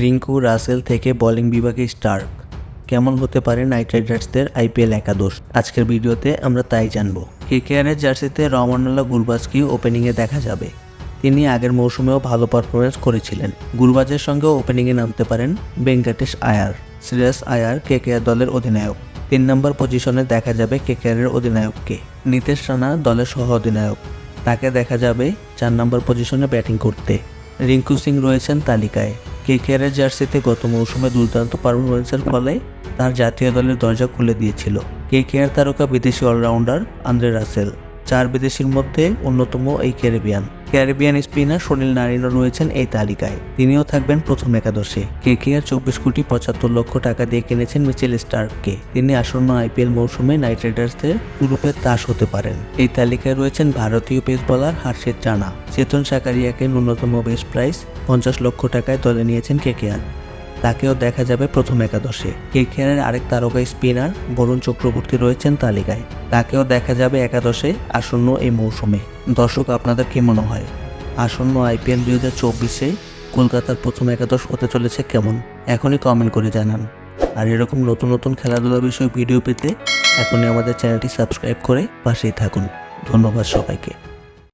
রিঙ্কু রাসেল থেকে বোলিং বিভাগে স্টার্ক। কেমন হতে পারে নাইট রাইডার্সদের আইপিএল একাদশ? আজকের ভিডিওতে আমরা তাই জানব। কেকেআরের জার্সিতে রমানুল্লাহ গুলবাজকে ওপেনিংয়ে দেখা যাবে। তিনি আগের মৌসুমেও ভালো পারফরমেন্স করেছিলেন। গুলবাজের সঙ্গেও ওপেনিংয়ে নামতে পারেন ভেঙ্কটেশ আয়ার, শ্রেয়স আয়ার কেকেআর দলের অধিনায়ক। তিন নম্বর পজিশনে দেখা যাবে কেকেআরের অধিনায়ককে। নীতিশ রানা দলের সহ অধিনায়ক তাকে দেখা যাবে চার নম্বর পজিশনে ব্যাটিং করতে। রিঙ্কু সিং রয়েছেন তালিকায়। কেকেআরের জার্সিতে গত মৌসুমে দুর্দান্ত পারফরমেন্সের ফলে তার জাতীয় দলের দরজা খুলে দিয়েছিল। কেকেআর তারকা বিদেশি অলরাউন্ডার আন্দ্রে রাসেল, চার বিদেশির মধ্যে অন্যতম এই ক্যারিবিয়ান। ক্যারিবিয়ান স্পিনার সুনীল নারিনও রয়েছেন এই তালিকায়। তিনিও থাকবেন প্রথম একাদশে। কেকেআর চব্বিশ কোটি পঁচাত্তর লক্ষ টাকা দিয়ে কিনেছেন মিচেল স্টার্ককে। তিনি আসন্ন আইপিএল মৌসুমে নাইট রাইডার্সদের গ্রুপের তাস হতে পারেন। এই তালিকায় রয়েছেন ভারতীয় পেস বোলার হার্ষেদ জানা চেতন সাকারিয়াকে ন্যূনতম বেস প্রাইস পঞ্চাশ লক্ষ টাকায় দলে নিয়েছেন কেকেআর। তাকেও দেখা যাবে প্রথম একাদশে। কেকেআরের আরেক তারকা স্পিনার বরুণ চক্রবর্তী রয়েছেন তালিকায়। তাকেও দেখা যাবে একাদশে আসন্ন এই মৌসুমে। দর্শক, আপনাদের কি মনে হয়? আসন্ন আইপিএল দুই হাজার চব্বিশে কলকাতার প্রথম একাদশ হতে চলেছে কেমন? এখনই কমেন্ট করে জানান। আর এরকম নতুন নতুন খেলাধুলা বিষয়ে ভিডিও পেতে এখনই আমাদের চ্যানেলটি সাবস্ক্রাইব করে পাশেই থাকুন। ধন্যবাদ সবাইকে।